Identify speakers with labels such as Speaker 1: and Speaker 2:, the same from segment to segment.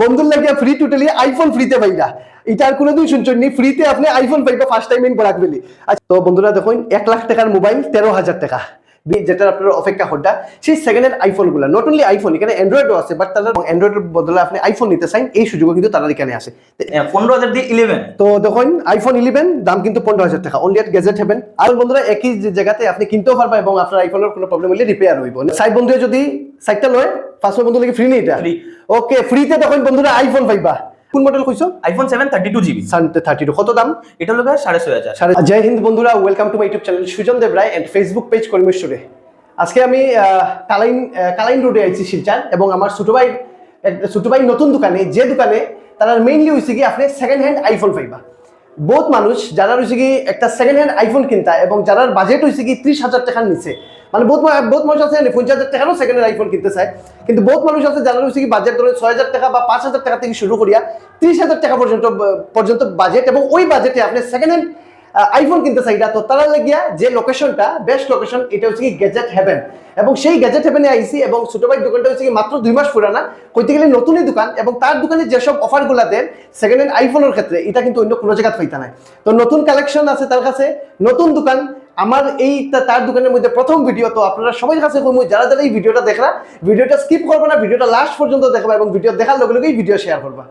Speaker 1: বন্ধুর লাগিয়া free totally iPhone ফ্রিতে পাইরা এটা আর কোনোদিন শুনছেন নি ফ্রিতে আপনি আইফোন পাইবা first time in Barak Valley. আচ্ছা তো বন্ধুরা দেখুন এক লাখ টাকার মোবাইল তেরো হাজার টাকা। যেটা আপনার অপেক্ষা হড্ডা সেই সেকেন্ড হ্যান্ড আইফোনগুলা নট অনলি আইফোন এখানে অ্যান্ড্রয়েডও আছে বাট তারা অ্যান্ড্রয়েডের বদলে আপনি আইফোন নিতে চান এই সুযোগও কিন্তু তারা এখানে আছে।
Speaker 2: পনেরো হাজার দিয়ে ইলেভেন
Speaker 1: তো দেখুন আইফোন ইলেভেন দাম কিন্তু পনেরো হাজার টাকা। অনলি এট গেজেট হেবেন আর বন্ধুরা একই জায়গাতে আপনি কিনতেও পারবা এবং আপনার আইফোনের কোনো প্রবলেম হলে রিপেয়ার হইব। সাইড বন্ধু যদি সাইডটা লয় ফার্স্ট বন্ধু লাগে ফ্রি নেই এটা। ওকে ফ্রিতে দেখুন বন্ধুরা আইফোন পাইবা। কোন মডেল কইছো
Speaker 2: iPhone seven thirty two GB
Speaker 1: সানতে thirty কত দাম?
Speaker 2: এটা ছয়
Speaker 1: সাড়ে জয় হিন্দ বন্ধুরা welcome to my YouTube channel Sujan Dev Roy and Facebook page কর্মেশ্বরে। আজকে আমি কালাইন কালাইন রোডে আইছি শিলচার এবং আমার ছোট ভাই ছোট ভাই নতুন দোকানে যে দোকানে তারা মেইনলি হয়েছে কি আপনি সেকেন্ড হ্যান্ড আইফোন পাইবা। বহুত মানুষ যারা হয়েছে কি একটা সেকেন্ড হ্যান্ড আইফোন কিনতা এবং যারা বাজেট হয়েছে কি ত্রিশ হাজার টাকার নিচে মানে বহুত বহুত মানুষ আছে পঞ্চাশ হাজার টাকারও সেকেন্ড আইফোন কিনতে চায়। কিন্তু বহুত মানুষ আছে যারা হয়েছে কি বাজেট ধরে ছয় হাজার টাকা বা পাঁচ হাজার টাকা থেকে শুরু করিয়া ত্রিশ হাজার টাকা পর্যন্ত পর্যন্ত বাজেট এবং ওই বাজেটে আপনি সেকেন্ড হ্যান্ড আইফোন কিনতে চাই তো তারা লাগিয়া যে লোকেশনটা বেস্ট লোকেশন এটা হচ্ছে কি গ্যাজেট হেভেন এবং সেই গ্যাজেট হেভেনে আইসি এবং ছোট ভাই দোকানটা হচ্ছে কি মাত্র দুই মাস পুরানা। কইতে গেলে নতুনই দোকান এবং তার দোকানে যেসব অফারগুলো দেন সেকেন্ড হ্যান্ড আইফোনের ক্ষেত্রে, এটা কিন্তু অন্য কোনো জায়গায় পাইতা নাই। তো নতুন কালেকশন আছে তার কাছে, নতুন দোকান আমার এই তার দোকানের মধ্যে প্রথম ভিডিও তো আপনারা সবাই কাছে কইমু, যারা যারা এই ভিডিওটা দেখরা ভিডিওটা স্কিপ করবে না ভিডিওটা লাস্ট পর্যন্ত দেখবা এবং ভিডিও দেখার লগে লগেই ভিডিও শেয়ার করবা।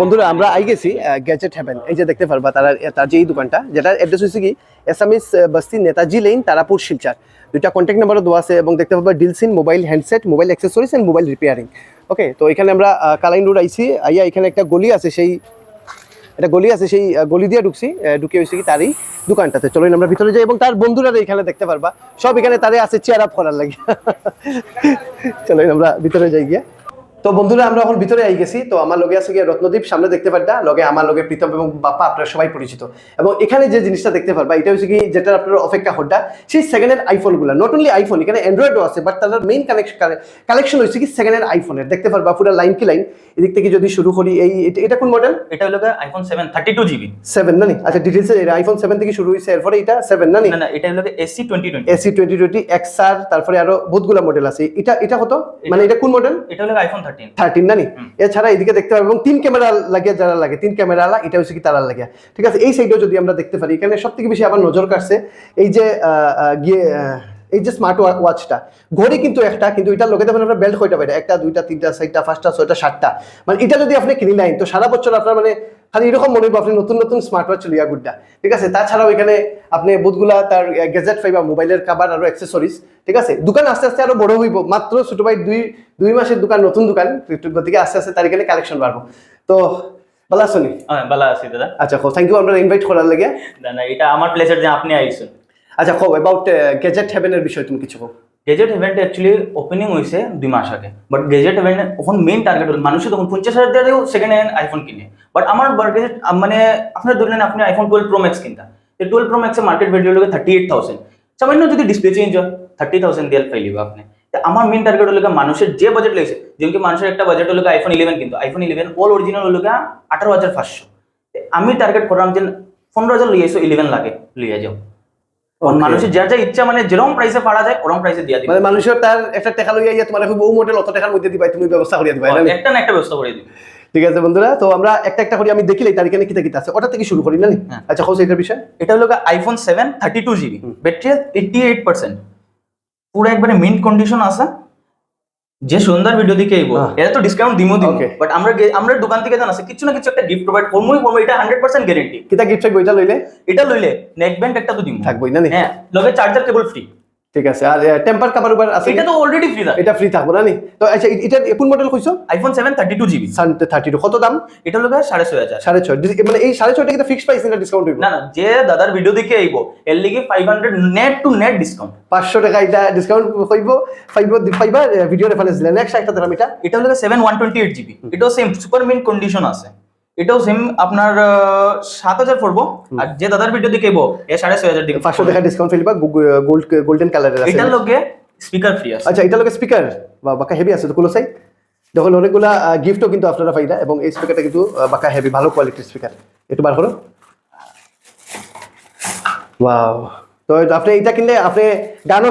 Speaker 1: বন্ধুরা, আমরা আই গেছি গ্যাজেট হ্যাভেন এই যে দেখতে পারবা, তারা তার যে এই দোকানটা, যেটার অ্যাড্রেস হচ্ছে কি এসামিস বস্তি নেতাজি লেন তারাপুর, শিলচার। দুইটা কন্ট্যাক্ট নাম্বারও দেওয়া আছে এবং দেখতে পারবা ডিলসিন mobile handset mobile accessories and mobile repairing okay তো এখানে আমরা কালাইন রোড আইছি। আইয়া এখানে একটা গলি আছে, সেই, একটা গলি আছে, সেই গলি দিয়ে ঢুকছি। ঢুকে হয়েছে কি তারই। দোকানটাতে। চলো আমরা ভিতরে যাই এবং তার বন্ধুরা এখানে দেখতে পারবা। সব এখানে তাদের আছে চেয়ার আপ করার লাগে। চলো আমরা ভিতরে যাই গিয়ে। তো বন্ধুরা আমরা এখন ভিতরে আই গেছি। তো আমার লগে আছে গিয়ে রত্নদ্বীপ সামনে দেখতে পারবা লগে আমার লগে প্রীতম এবং বাপ্পা আপনারা সবাই পরিচিত। এবং এখানে যে জিনিসটা দেখতে পারবা এটা হচ্ছে কি যেটা আপনার অপেক্ষা হড্ডা সেই সেকেন্ড হ্যান্ড আইফোনগুলা। নট অনলি আইফোন এখানে অ্যান্ড্রয়েডও আছে বাট তাদের মেইন কানেকশন কালেকশন হচ্ছে কি সেকেন্ড হ্যান্ড আইফোনের দেখতে পারবা পুরো লাইন কি লাইন এদিক থেকে যদি শুরু করি এই এটা- কোন মডেল
Speaker 2: এটা হলো iPhone seven thirty two GB
Speaker 1: seven না নি? আচ্ছা ডিটেলস আইফোন সেভেন থেকে শুরু হয়েছে এরপরে এটা সেভেন না নি?
Speaker 2: এটা হলো SE twenty twenty
Speaker 1: SE twenty twenty XR তারপরে আরও বহুতগুলো মডেল আছে। এটা এটা কত? মানে এটা কোন মডেল
Speaker 2: এটা হলো আইফোন থার্টিন
Speaker 1: থার্টিন না নি এছাড়া এদিকে দেখতে পারব এবং তিন ক্যামেরা লাগিয়ে যারা লাগে তিন ক্যামেরা আলা এটা হচ্ছে কি তারা লাগিয়ে। ঠিক আছে এই সাইডেও যদি আমরা দেখতে পারি এখানে সব থেকে বেশি আবার নজর কাটছে এই যে গিয়ে এই যে স্মার্ট ওয়াচটা ঘড়ি কিন্তু একটা কিন্তু এটা লোকে দেখবেন আপনার বেল্ট কয়টা পাইটা একটা দুইটা তিনটা চারটা পাঁচটা ছয়টা সাতটা। মানে এটা যদি আপনি কিনে নেন তো সারা বছর আপনার মানে খালি এরকম মনে হইব আপনি নতুন নতুন স্মার্ট ওয়াচ লিয়া গুড্ডা ঠিক আছে তাছাড়াও এখানে আপনি বহুতগুলা তার গ্যাজেট পাইবা মোবাইলের কাবার আরও অ্যাক্সেসরিজ ঠিক আছে? দোকান আস্তে আস্তে আরও বড় হইব মাত্র ছোট ভাই দুই দুই মাসের দোকান নতুন দোকান গতিকে আস্তে আস্তে তার এখানে কালেকশন বাড়বো। তো ভালো আছো নি?
Speaker 2: হ্যাঁ ভালো আছি দাদা।
Speaker 1: আচ্ছা খো থ্যাংক ইউ আমরা ইনভাইট করার লাগে।
Speaker 2: না না এটা আমার প্লেসার যে আপনি আইসেন।
Speaker 1: আচ্ছা খো অ্যাবাউট গ্যাজেট হেভেনের বিষয়ে তুমি কিছু কো
Speaker 2: গেজেট ইভেন্ট অ্যাকচুয়ালি ওপেনিং হয়েছে দুই মাস আগে। বাট গেজেট ইভেন্ট এখন মেইন টার্গেট হল মানুষের তখন পঞ্চাশ হাজার দিয়েও সেকেন্ড হ্যান্ড আইফোন কিনে। বাট আমার বার্গেট মানে আপনার ধরলেন আপনি আইফোন টুয়েলভ প্রো ম্যাক্স কিনতা। টুয়েলভ প্রো ম্যাক্সের মার্কেট ভ্যালু হলো থার্টি এইট থাউজেন্ড সামান্য যদি ডিসপ্লে চেঞ্জ হয় থার্টি থাউজেন্ড দিয়ে পাইলিব আপনি। আমার মেন টার্গেট হলো মানুষের যে বাজেট লেগেছে যেমন মানুষের একটা বাজেট হলো আইফোন ইলেভেন কিন্তু আইফোন ইলেভেন অল অরিজিনাল হলো আঠারো হাজার পাঁচশো। আমি টার্গেট করলাম যে পনেরো হাজার এসো ইলেভেন লাগে লিয়ে যাও মানুষের যার যা ইচ্ছা মানে যেরকম প্রাইসে পাড়া যায় ওরকম প্রাইসে দিয়ে দিবে।
Speaker 1: মানে মানুষের তার একটা টাকা লইয়া ইয়া তোমার বউ মডেল অত টাকার মধ্যে দিবাই তুমি ব্যবস্থা করিয়া নি?
Speaker 2: একটা না একটা ব্যবস্থা করে দিবে।
Speaker 1: ঠিক আছে বন্ধুরা তো আমরা একটা একটা করি আমি দেখিলাই তার এখানে কিতা কিতা আছে। ওটা থেকে শুরু করি না
Speaker 2: হ্যাঁ।
Speaker 1: আচ্ছা খোঁজ এটার বিষয়?
Speaker 2: এটা হলো iPhone seven thirty two GB battery eighty eight percent পুরো একবারে মিন্ট কন্ডিশন আছে। যে সুন্দর ভিডিও দিকে
Speaker 1: এইবো।
Speaker 2: এটা তো ডিসকাউন্ট দিমো দিমো। বাট আমরা আমরা দোকান থেকে জানা আছে কিছু না কিছু একটা গিফট প্রোভাইড করবোই করব এটা 100% গ্যারান্টি
Speaker 1: কিটা গিফট থাকবে এটা লইলে?
Speaker 2: এটা লইলে নেক ব্যান্ড একটা তো দিমো।
Speaker 1: থাকবোই না
Speaker 2: হ্যাঁ লগে চার্জার কেবল ফ্রি
Speaker 1: ঠিক আছে আর টেম্পার কাভার উপর আছে
Speaker 2: এটা তো অলরেডি ফ্রি থাকে
Speaker 1: এটা ফ্রি থাকব না নি? তো আচ্ছা এটা কোন মডেল কইছো?
Speaker 2: IPhone seven thirty two GB
Speaker 1: সানতে thirty two কত দাম?
Speaker 2: এটা সাড়ে ছয়
Speaker 1: ডিস- মানে এই সাড়ে ছয়টা কিন্তু ফিক্সড প্রাইস না ডিসকাউন্ট হইব।
Speaker 2: না না যে দাদার ভিডিও দিকে আইবো এর লিগে five hundred net to net discount
Speaker 1: পাঁচশো টাকা এটা ডিসকাউন্ট হইব। ফাইভ ফাইবা ভিডিও রেফারেন্স দিলেন নেক্সট একটা দিলাম এটা।
Speaker 2: এটা টোয়েন্টি এইট জিবি এটাও সেম সুপার মিন কন্ডিশন আছে। এটাও সেম আপনার সাত হাজার পড়ব। আর যে দাদার ভিডিও দিকে এ সাড়ে ছয় হাজার দিকে
Speaker 1: পাঁচশো টাকা ডিসকাউন্ট ফেলবা গোল্ড গোল্ডেন কালারের
Speaker 2: এটার লগে স্পিকার ফ্রি আছে।
Speaker 1: আচ্ছা এটা লোকে স্পিকার বা বাঁকা হেভি আছে তো কোনো সাই? দেখুন অনেকগুলা গিফটও কিন্তু আপনারা পাইরা এবং এই স্পিকারটা কিন্তু বাঁকা হেভি ভালো কোয়ালিটির স্পিকার একটু বার করো ওয়াও তো আপনি এটা কিনলে আপনি গানও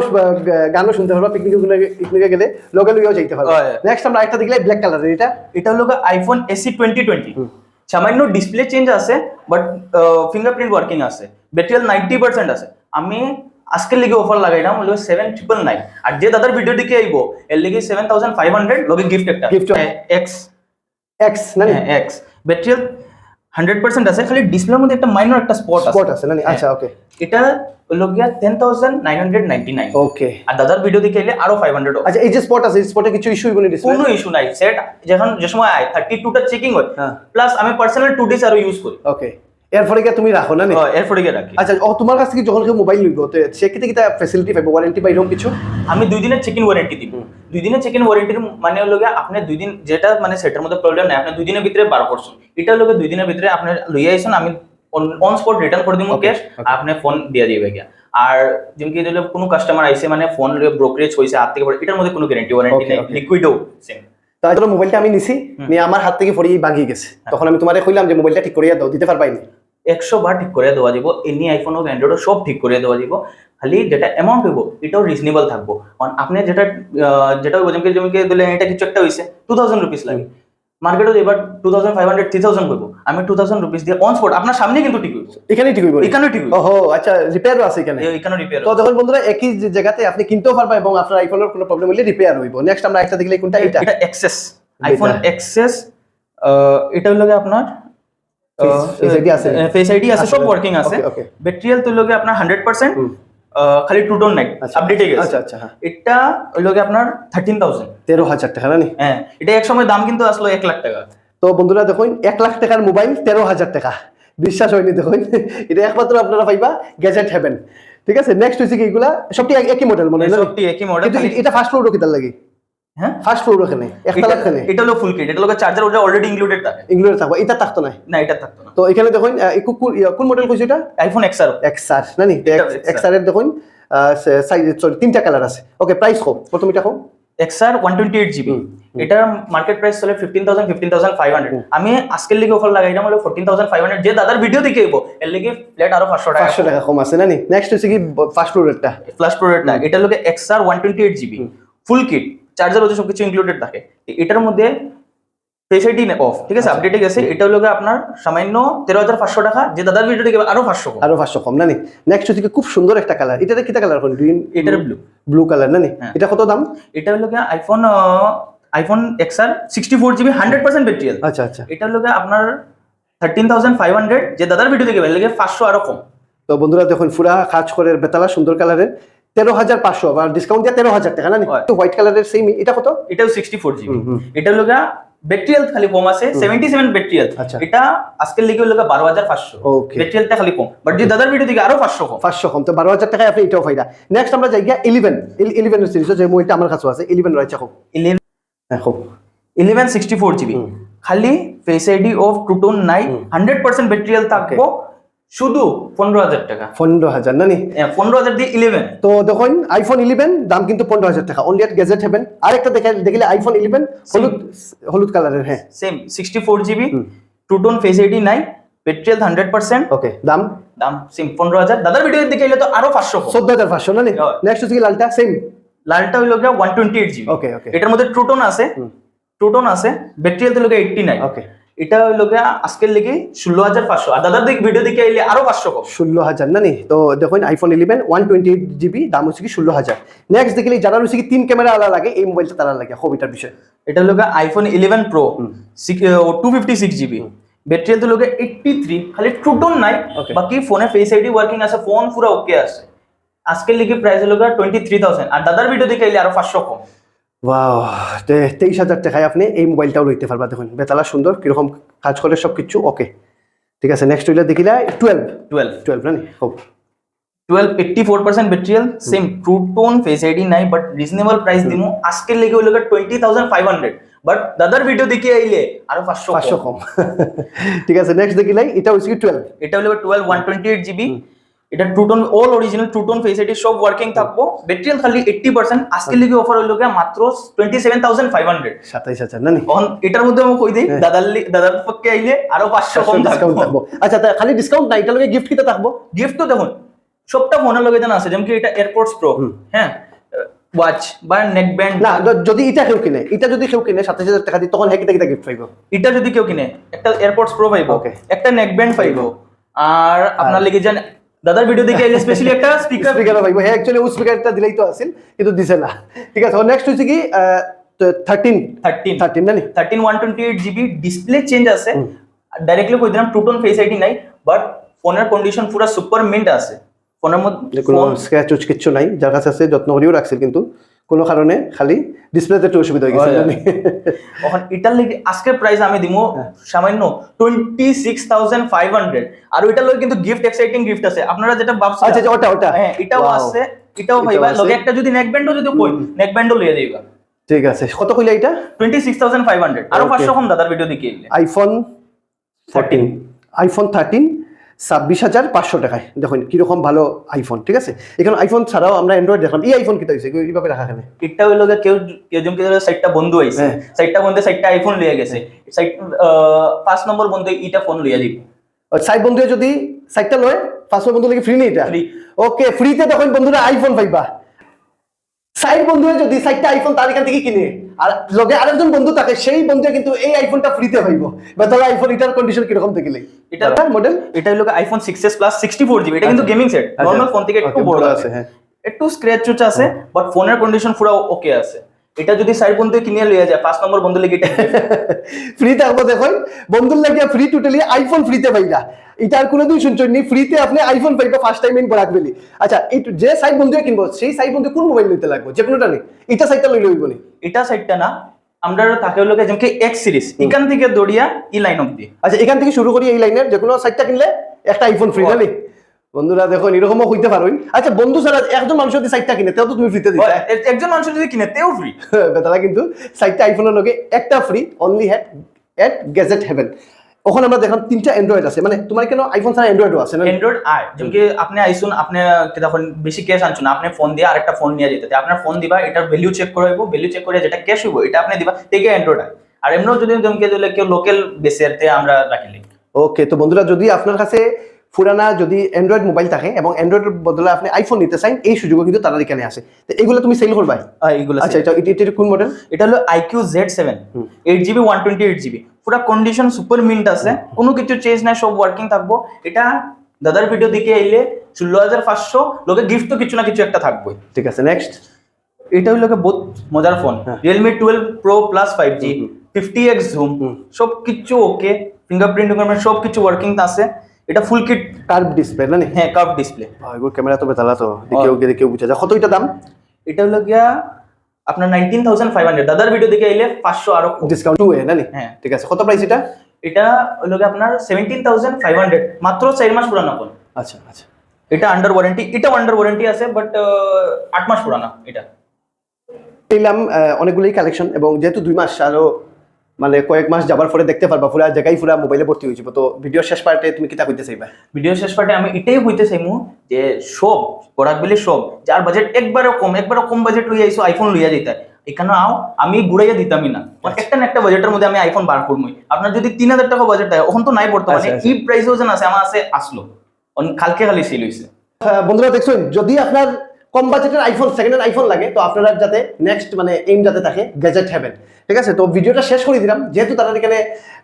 Speaker 1: গানও শুনতে পারবা পিকনিকে পিকনিকে গেলে লগে লগেও যাইতে পারবা।
Speaker 2: হয়।
Speaker 1: নেক্সট আমরা একটা দেখলে ব্ল্যাক কালারের এটা?
Speaker 2: এটা হলো আইফোন এসি টোয়েন্টি টোয়েন্টি সামান্য ডিসপ্লে চেঞ্জ আছে বাট ফিঙ্গারপ্রিন্ট ওয়ার্কিং আছে। ব্যাটারি নাইনটি পার্সেন্ট আছে। আমি আজকের লিগে অফার লাগাইলাম হলো সেভেন ট্রিপল নাইন আর যে দাদার ভিডিও দিকে আইব এর লিগে সেভেন থাউজেন্ড ফাইভ হান্ড্রেড লগে গিফট একটা।
Speaker 1: গিফট
Speaker 2: এক্স
Speaker 1: এক্স না
Speaker 2: এক্স ব্যাটারি হান্ড্রেড পার্সেন্ট আছে খালি ডিসপ্লের মধ্যে একটা মাইনর একটা স্পট
Speaker 1: স্পট
Speaker 2: আছে
Speaker 1: না আচ্ছা ওকে
Speaker 2: এটা হলো গিয়া ten thousand nine hundred ninety nine
Speaker 1: okay
Speaker 2: আর দাদার ভিডিও দেখে এলে আরও ফাইভ হান্ড্রেড
Speaker 1: আচ্ছা এই যে স্পট আছে এই স্পটে কিছু ইস্যু হইবনি ডিসপ্লে
Speaker 2: কোনো ইস্যু নাই। সেট যখন যে সময় আয় থার্টি টুটা চেকিং হয়।
Speaker 1: হ্যাঁ।
Speaker 2: প্লাস আমি পার্সোনাল টু ডেজ আরও ইউজ করি।
Speaker 1: ওকে এরপরে কি তুমি রাখো না?
Speaker 2: এরপরে গিয়ে রাখি।
Speaker 1: আচ্ছা ও তোমার কাছ থেকে যখন কেউ মোবাইল তো সে কি ফ্যাসিলিটি পাইব? ওয়ারেন্টি বা এরকম কিছু?
Speaker 2: আমি দুই দিনের চেক ইন ওয়ারেন্টি দিব দুই দিনের চেক ইন ওয়ারেন্টির মানে হলো গিয়ে আপনি দুই দিন যেটা মানে সেটার মধ্যে প্রবলেম নাই আপনি দুই দিনের ভিতরে বার করছেন এটা হলো দুই দিনের ভিতরে আপনি লইয়া আইছেন আমি অন স্পট রিটার্ন করে দিব ক্যাশ আপনি ফোন দিয়ে দিবে গিয়া। আর যেমন দিলে কোনো কাস্টমার আইছে মানে ফোন ব্রোকারেজ হইছে হাত থেকে এটার মধ্যে কোনো গ্যারান্টি ওয়ারেন্টি নেই. লিকুইডও সেম
Speaker 1: তো মোবাইলটা আমি নিছি নিয়ে আমার হাত থেকে পড়িয়ে বাগিয়ে গেছে। তখন আমি তোমারে কইলাম যে মোবাইলটা ঠিক করিয়া দাও দিতে পারবাই নি।
Speaker 2: একশো বার ঠিক করে দেওয়া যাব এনি আইফোন হোক অ্যান্ড্রয়েড সব ঠিক করে দেওয়া যাব খালি যেটা অ্যামাউন্ট হইব এটাও রিজনেবল থাকব। কারণ আপনি যেটা যেটা যেমন জমিকে দিলে এটা কিছু একটা হয়েছে টু থাউজেন্ড রুপিস লাগে। মার্কেটে এবার two thousand five hundred three thousand করব আমি টু থাউজেন্ড রুপিস দিয়ে অন স্পট আপনার সামনে কিন্তু ঠিক হইব।
Speaker 1: এখানে ঠিক হইব
Speaker 2: এখানেও ঠিক হইব।
Speaker 1: ওহো আচ্ছা রিপেয়ারও আছে এখানে।
Speaker 2: এখানেও রিপেয়ার
Speaker 1: তো দেখুন বন্ধুরা একই জায়গাতে আপনি কিনতেও পারবা এবং আপনার আইফোনের কোনো প্রবলেম হলে রিপেয়ার হইব। নেক্সট আমরা একটা দেখলে কোনটা এটা
Speaker 2: এটা এক্সেস আইফোন এক্সেস এটা হলো আপনার
Speaker 1: আছে?
Speaker 2: ফেস আইডি আছে সব ওয়ার্কিং আছে। হলো গিয়ে আপনার হান্ড্রেড পার্সেন্ট
Speaker 1: হুম।
Speaker 2: খালি টু টোন নাই
Speaker 1: আচ্ছা।
Speaker 2: আপডেটে গেছে।
Speaker 1: আচ্ছা আচ্ছা হ্যাঁ।
Speaker 2: এটা হইল গিয়ে আপনার থার্টিন থাউজেন্ড
Speaker 1: তেরো হাজার টাকা না
Speaker 2: হ্যাঁ এটা এক সময় দাম কিন্তু আসলো এক লাখ টাকা।
Speaker 1: তো বন্ধুরা দেখুন এক লাখ টাকার মোবাইল তেরো হাজার টাকা। বিশ্বাস হয়নি দেখুন। এটা একমাত্র আপনারা পাইবা গ্যাজেট হেভেন ঠিক আছে? নেক্সট হচ্ছে কি এগুলা? সবটি একই মডেল মনে হয়
Speaker 2: সবটি একই মডেল
Speaker 1: কিন্তু এটা ফার্স্ট ফ্লোর কিতার লাগে?
Speaker 2: হ্যাঁ?
Speaker 1: ফার্স্ট ফ্লোর ওখানে একতলা ওখানে
Speaker 2: এটা হলো ফুল কিট এটা হলো চার্জার ওটা অলরেডি ইনক্লুডেড থাকে।
Speaker 1: এগুলো থাকব এটা থাকতো না।
Speaker 2: না এটা থাকতো না।
Speaker 1: তো এখানে দেখুন কোন মডেল কইছে এটা?
Speaker 2: IPhone X R
Speaker 1: X R না নি?
Speaker 2: এটা
Speaker 1: এক্স আর এর দেখুন সাইজ সরি তিনটা কালার আছে। ওকে প্রাইস কো প্রথম এটা কো।
Speaker 2: X R one twenty eight GB এটার মার্কেট প্রাইস চলে fifteen thousand fifteen thousand five hundred আমি আজকের লিগে অফার লাগাইলাম হলো ফোরটিন থাউজেন্ড ফাইভ হান্ড্রেড যে দাদার ভিডিও দেখে এবো এর লিগে প্লেট আরও পাঁচশো টাকা
Speaker 1: পাঁচশো টাকা কম আছে না নি? নেক্সট হচ্ছে কি ফার্স্ট ফ্লোরেরটা
Speaker 2: ফ্লাশ প্রোডাক্টটা এটা লোকে X R one twenty eight GB full kit charger হচ্ছে সবকিছু ইনক্লুডেড থাকে। এটার মধ্যে ফেস আইডি অফ ঠিক আছে? আপডেটে গেছে এটা হলো আপনার সামান্য তেরো হাজার পাঁচশো টাকা যে দাদার ভিডিও দেখে আরও পাঁচশো
Speaker 1: আরও পাঁচশো কম না নেক্সট হচ্ছে খুব সুন্দর একটা কালার এটা কিটা কালার কোন গ্রিন
Speaker 2: এটার ব্লু
Speaker 1: ব্লু কালার না। এটা কত দাম?
Speaker 2: এটা হলো iPhone iPhone X R sixty four GB hundred percent battery
Speaker 1: আচ্ছা আচ্ছা।
Speaker 2: এটা হলো আপনার থার্টিন থাউজেন্ড ফাইভ হান্ড্রেড যে দাদার ভিডিও দেখে এর পাঁচশো আরও কম।
Speaker 1: তো বন্ধুরা দেখুন ফুরা কাজ করে বেতালা সুন্দর কালারের তেরো হাজার পাঁচশো আবার ডিসকাউন্ট দিয়ে তেরো হাজার টাকা না নি। তো হোয়াইট কালারের সেম এটা কত?
Speaker 2: এটাও সিক্সটি ফোর জিবি। এটা হলো ব্যাটারি হেলথ খালি কম আছে সেভেন্টি সেভেন ব্যাটারি হেলথ। এটা আজকের লিগে হলো গিয়ে বারো হাজার পাঁচশো। ব্যাটারি হেলথটা খালি কম। বাট যে দাদার ভিডিও দেখে আরও পাঁচশো কম।
Speaker 1: পাঁচশো কম তো টাকায় আপনি এটাও ফাইদা নেক্সট আমরা যাই গিয়া ইলেভেন ইলেভেনের সিরিজ যে মোবাইলটা আমার কাছে আছে। ইলেভেন রয়েছে খুব হ্যাঁ খুব
Speaker 2: ইলেভেন সিক্সটি ফোর জিবি খালি face ID off true tone নাই হান্ড্রেড পার্সেন্ট ব্যাটারি হেলথ থাকব। শুধু পনেরো হাজার টাকা।
Speaker 1: পনেরো হাজার না
Speaker 2: পনেরো হাজার দিয়ে ইলেভেন
Speaker 1: তো দেখুন আইফোন ইলেভেন দাম কিন্তু পনেরো হাজার টাকা। Only at Gadget Heaven. আরেকটা দেখে দেখলে আইফোন ইলেভেন হলুদ হলুদ কালারের হ্যাঁ।
Speaker 2: Same sixty four GB true tone face ID নাই ব্যাটারি হান্ড্রেড পার্সেন্ট
Speaker 1: ওকে দাম?
Speaker 2: দাম সেম পনেরো হাজার। দাদার ভিডিও দেখে এলে তো আরও পাঁচশো
Speaker 1: চোদ্দ হাজার পাঁচশো না নেক্সট হচ্ছে লালটা? সেম
Speaker 2: লালটা হইল গিয়ে one twenty eight GB
Speaker 1: okay okay
Speaker 2: এটার মধ্যে ট্রুটন আছে। ট্রুটন আছে। ব্যাটারি হেলথ হলো এইটটি নাইন
Speaker 1: ওকে
Speaker 2: এটা গিয়ে আজকের লেগে ষোলো হাজার পাঁচশো। আর দাদার দিক ভিডিও দেখে এলে আরও পাঁচশো কম।
Speaker 1: ষোলো হাজার না নি তো দেখুন iPhone eleven one twenty eight GB দাম হচ্ছে কি ষোলো হাজার। নেক্সট দেখলে যারা হচ্ছে কি তিন ক্যামেরা আলা লাগে এই মোবাইলটা তারা লাগে হবিটার বিষয়।
Speaker 2: এটা হলো iPhone eleven pro two fifty six GB battery health হলো এইটটি থ্রি খালি ট্রুটন নাই. বাকি ফোনে ফেস আইডি ওয়ার্কিং আছে ফোন পুরো ওকে আছে। আজকের লিগে প্রাইস হলো টোয়েন্টি থ্রি থাউজেন্ড আর দাদার ভিডিও দেখে এলে আরও পাঁচশো কম।
Speaker 1: ওয়াও তেইশ হাজার টাকায় আপনি এই মোবাইলটাও লইতে পারবা দেখুন। বেতালা সুন্দর কীরকম কাজ করে সব কিছু ওকে ঠিক আছে নেক্সট হইলে দেখিলা টুয়েলভ
Speaker 2: টুয়েলভ
Speaker 1: টুয়েলভ না খুব
Speaker 2: twelve eighty four percent ব্যাটারিয়াল same true tone face ID নাই বাট রিজনেবল প্রাইস দিমু। আজকের লেগে হইল twenty thousand five hundred but দাদার ভিডিও দেখে আইলে আরও পাঁচশো
Speaker 1: পাঁচশো কম। ঠিক আছে নেক্সট দেখিলাই এটা হচ্ছে টুয়েলভ
Speaker 2: এটা হলো twelve one twenty eight GB এটা true tone all original true tone face ID সব ওয়ার্কিং থাকব। ব্যাটারিয়াল খালি এইটটি পার্সেন্ট আজকের লিগে অফার হইল গিয়া মাত্র twenty seven thousand five hundred
Speaker 1: সাতাইশ হাজার না নি?
Speaker 2: তখন এটার মধ্যে আমি কই দিই দাদার দাদার পক্ষে আইলে আরও পাঁচশো কম থাকব।
Speaker 1: আচ্ছা তা খালি ডিসকাউন্ট না এটা লগে গিফট কিটা থাকব?
Speaker 2: গিফট তো দেখুন সবটা ফোনের লগে যেন আছে যেমন কি এটা এয়ারপোর্টস প্রো হ্যাঁ ওয়াচ বা নেক ব্যান্ড
Speaker 1: না যদি এটা কেউ কিনে এটা যদি কেউ কিনে সাতাশ হাজার টাকা দিয়ে তখন হ্যাঁ কিটা গিফট পাইব।
Speaker 2: এটা যদি কেউ কিনে একটা এয়ারপোর্টস প্রো পাইবো. একটা নেক ব্যান্ড পাইবো। আর আপনার লেগে যান দাদার ভিডিও দেখে স্পেশালি একটা স্পিকার
Speaker 1: স্পিকার পাইব হ্যাঁ অ্যাকচুয়ালি ও স্পিকারটা দিলেই তো আসিল কিন্তু দিছে না। ঠিক আছে নেক্সট হচ্ছে কি থার্টিন
Speaker 2: থার্টিন
Speaker 1: থার্টিন না
Speaker 2: thirteen one twenty eight GB display change আছে। ডাইরেক্টলি কই দিলাম টুটন ফেস আইডি নাই বাট ফোনের কন্ডিশন পুরো সুপার মিন্ট আছে। ফোনের মধ্যে
Speaker 1: কোনো স্ক্র্যাচ কিচ্ছু নাই যার কাছে আছে যত্ন করেও রাখছিল কিন্তু। কোনো কারণে খালি ডিসপ্লেতে একটু অসুবিধা হয়ে গেছে
Speaker 2: এখন এটার লেগে আজকের প্রাইস আমি দিব সামান্য twenty six thousand five hundred আর ওইটার লগে কিন্তু গিফট এক্সাইটিং গিফট আছে। আপনারা যেটা ভাবছেন
Speaker 1: আচ্ছা আচ্ছা, ওটা ওটা।
Speaker 2: হ্যাঁ এটাও আছে এটাও ভাইবা। লগে একটা যদি নেক ব্যান্ডও যদি কই নেক ব্যান্ডও লইয়া দিবা
Speaker 1: ঠিক আছে। কত কইলে এটা?
Speaker 2: Twenty six thousand five hundred আরও
Speaker 1: Okay.
Speaker 2: পাঁচশো কম দাদার ভিডিও দেখে এলে।
Speaker 1: আইফোন ফোরটিন আইফোন থার্টিন ছাব্বিশ হাজার পাঁচশো টাকায়। দেখুন কীরকম ভালো আইফোন ঠিক আছে? এখানে আইফোন ছাড়াও আমরা অ্যান্ড্রয়েড দেখলাম। এই আইফোন কিটা হয়েছে এইভাবে রাখা এখানে
Speaker 2: এটা হইল যে কেউ কেউ জন কেউ সাইটটা বন্ধু হয়েছে
Speaker 1: হ্যাঁ।
Speaker 2: সাইটটা বন্ধু সাইটটা আইফোন লিয়ে গেছে। সাইট পাঁচ নম্বর বন্ধু এটা ফোন লিয়ে দিব
Speaker 1: সাইট বন্ধুয়ে যদি সাইটটা লয় পাঁচ নম্বর বন্ধু লাগে ফ্রি নেই এটা?
Speaker 2: ফ্রি
Speaker 1: ওকে ফ্রিতে তখন বন্ধুরা আইফোন পাইবা। সাইড বন্ধু যদি সাইডটা আইফোন তার এখান থেকে কিনে আর লগে আরেকজন বন্ধু থাকে সেই বন্ধু কিন্তু এই আইফোনটা ফ্রিতে পাইব বা তাহলে আইফোন এটার কন্ডিশন কীরকম দেখলে
Speaker 2: এটা-
Speaker 1: মডেল
Speaker 2: এটা হলো iPhone six S plus sixty four GB এটা কিন্তু গেমিং সেট নরমাল ফোন থেকে একটু বড় আছে।
Speaker 1: আছে, হ্যাঁ।
Speaker 2: একটু স্ক্র্যাচ চুচ আছে বাট ফোনের কন্ডিশন পুরো ওকে আছে। এটা যদি সাইড বন্ধু কিনে লইয়া যায় পাঁচ নম্বর বন্ধু লেগে এটা
Speaker 1: ফ্রি থাকব দেখুন। বন্ধুর লাগিয়া ফ্রি টোটালি আইফোন ফ্রিতে পাইলা এটা আর কোনোদিন শুনছেন নি ফ্রিতে আপনি আইফোন পাইবা first time in Barak Valley. আচ্ছা এই যে সাইড বন্ধু কিনবো সেই সাইড বন্ধু কোন মোবাইল নিতে লাগবে? যে কোনোটা নেই এটা সাইডটা লইলে হইব নি।
Speaker 2: এটা সাইডটা না আমরা থাকে হলো যেমন কি এক্স সিরিজ এখান থেকে দড়িয়া ই লাইন অব্দি।
Speaker 1: আচ্ছা এখান থেকে শুরু করি এই লাইনের যে কোনো সাইডটা কিনলে একটা আইফোন ফ্রি জানি বন্ধুরা দেখো এরকমও হইতে পারোই আচ্ছা বন্ধু ছাড়া একজন মানুষ যদি সাইডটা কিনে তাও তো তুমি ফ্রিতে দিতে।
Speaker 2: একজন মানুষ যদি কিনে তেও ফ্রি
Speaker 1: তারা কিন্তু সাইডটা আইফোনের লগে একটা free only hat at Gadget Heaven ওখানে আমরা দেখলাম তিনটা অ্যান্ড্রয়েড আছে। মানে তোমার কেন আইফোন ছাড়া অ্যান্ড্রয়েডও আছে না?
Speaker 2: অ্যান্ড্রয়েড আয়। যেমন আপনি আইসুন আপনি তখন বেশি ক্যাশ আনছুন আপনি ফোন দিয়ে আরেকটা ফোন নিয়ে যেতে। আপনার ফোন দিবা এটার ভ্যালু চেক করে হইব ভ্যালু চেক করে যেটা ক্যাশ হইব এটা আপনি দিবা থেকে অ্যান্ড্রয়েড আয়। আর এমনিও যদি যেমন কেউ লোকাল বেসেরতে আমরা রাখিলি
Speaker 1: ওকে তো বন্ধুরা যদি আপনার কাছে পুরানা যদি অ্যান্ড্রয়েড মোবাইল থাকে এবং অ্যান্ড্রয়েডের বদলে আপনি আইফোন নিতে চান এই সুযোগও কিন্তু তারা এখানে আছে। তো এগুলো তুমি সেল করবা
Speaker 2: এইগুলো
Speaker 1: আচ্ছা এটা এটা- এটা কোন মডেল
Speaker 2: এটা হলো iQOO Z seven eight GB one twenty eight GB পুরো কন্ডিশন সুপার মিন্ট আছে। কোনো কিছু চেঞ্জ নাই সব ওয়ার্কিং থাকব। এটা দাদার ভিডিও দিকে এলে ষোলো হাজার পাঁচশো লোকে গিফট তো কিছু না কিছু একটা থাকবে
Speaker 1: ঠিক আছে নেক্সট
Speaker 2: এটা হলো বহুত মজার phone. Realme twelve pro plus five G fifty X zoom. সব কিছু ওকে ফিঙ্গারপ্রিন্ট সব কিছু ওয়ার্কিং আছে। এটা ফুল কিট
Speaker 1: কার্ভ ডিসপ্লে না
Speaker 2: হ্যাঁ কার্ভ ডিসপ্লে
Speaker 1: এগুলো ক্যামেরা তো বেতালা তো। কেউ গেলে কেউ বুঝা। যায় কত এটা দাম?
Speaker 2: এটা হলো গিয়া আপনার নাইনটিন থাউজেন্ড ফাইভ হান্ড্রেড দাদার ভিডিও দেখে এলে পাঁচশো আরও
Speaker 1: ডিসকাউন্ট টু এ না
Speaker 2: হ্যাঁ।
Speaker 1: ঠিক আছে কত প্রাইস এটা?
Speaker 2: এটা হলো গিয়ে আপনার সেভেন্টিন থাউজেন্ড ফাইভ হান্ড্রেড মাত্র চার মাস পুরানো ফোন
Speaker 1: আচ্ছা আচ্ছা।
Speaker 2: এটা আন্ডার ওয়ারেন্টি এটা আন্ডার ওয়ারেন্টি আছে বাট আট মাস পুরানা এটা।
Speaker 1: পেলাম আহ, অনেকগুলোই কালেকশন এবং যেহেতু দুই মাস আরও মানে কয়েক মাস যাবার পরে দেখতে পারবা পুরা জায়গায় পুরা মোবাইলে ভর্তি হয়েছিল তো ভিডিও শেষ পার্টে তুমি কিতা কইতে চাইবা?
Speaker 2: ভিডিও শেষ পার্টে আমি এটাই হইতে চাইমু যে সব প্রোডাক্ট বিলি সব যার বাজেট একবারও কম একবারও কম বাজেট লইয়া আইসো আইফোন লইয়া দিতে এখানে আও আমি ঘুরাইয়া দিতামই না। একটা না একটা বাজেটের মধ্যে আমি আইফোন বার করবই আপনার যদি তিন হাজার টাকা বাজেট থাকে ওখান তো নাই বর্তমানে।
Speaker 1: আচ্ছা, আচ্ছা।
Speaker 2: ই প্রাইসও যেন আছে আমার আছে আসলো। অন- কালকে খালি সেল হইছে।
Speaker 1: বন্ধুরা দেখছেন যদি আপনার কম বাজেটের আইফোন সেকেন্ড হ্যান্ড আইফোন লাগে তো আপনারা যাতে নেক্সট মানে এইম যাতে থাকে গ্যাজেট হ্যাভেন ঠিক আছে? তো ভিডিওটা শেষ করে দিলাম। যেহেতু তার এখানে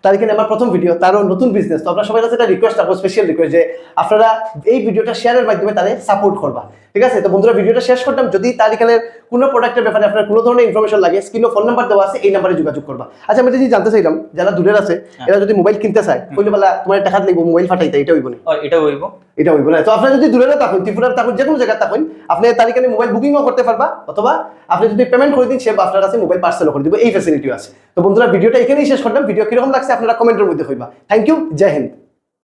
Speaker 1: তার এখানে আমার প্রথম ভিডিও তারও নতুন বিজনেস তো আপনার সবাই কাছে একটা রিকোয়েস্ট রাখব স্পেশাল রিকোয়েস্ট যে আপনারা এই ভিডিওটা শেয়ারের মাধ্যমে তাদের সাপোর্ট করবা। ঠিক আছে? তো বন্ধুরা ভিডিওটা শেষ করতাম যদি তার এখানে কোনো প্রোডাক্টের ব্যাপারে আপনার কোনো ধরনের ইনফরমেশন লাগে স্ক্রিনে ফোন নাম্বার দেওয়া আছে এই নাম্বারে যোগাযোগ করবা। আচ্ছা আমি যদি জানতে চাইলাম যারা দূরের আছে এরা যদি মোবাইল কিনতে চায় কইলে বলা তোমার টাকা লাগবে মোবাইল ফাটাইতে এটা হইব না।
Speaker 2: এটা হইব।
Speaker 1: এটা হইব না। তো আপনার যদি দূরে থাকুন ত্রিপুরার থাকুন যে কোনো জায়গায় থাকুন আপনি তারিখে মোবাইল বুকিংও করতে পারবা অথবা আপনি যদি পেমেন্ট করে দিন সে আপনার কাছে মোবাইল পার্সেলও করে দিব এই ফ্যাসিলিটিও আছে। তো বন্ধুরা, ভিডিওটা এখানেই শেষ করলাম। ভিডিও কীরকম লাগছে আপনারা কমেন্টের মধ্যে হইবা থ্যাংক ইউ জয় হিন্দ।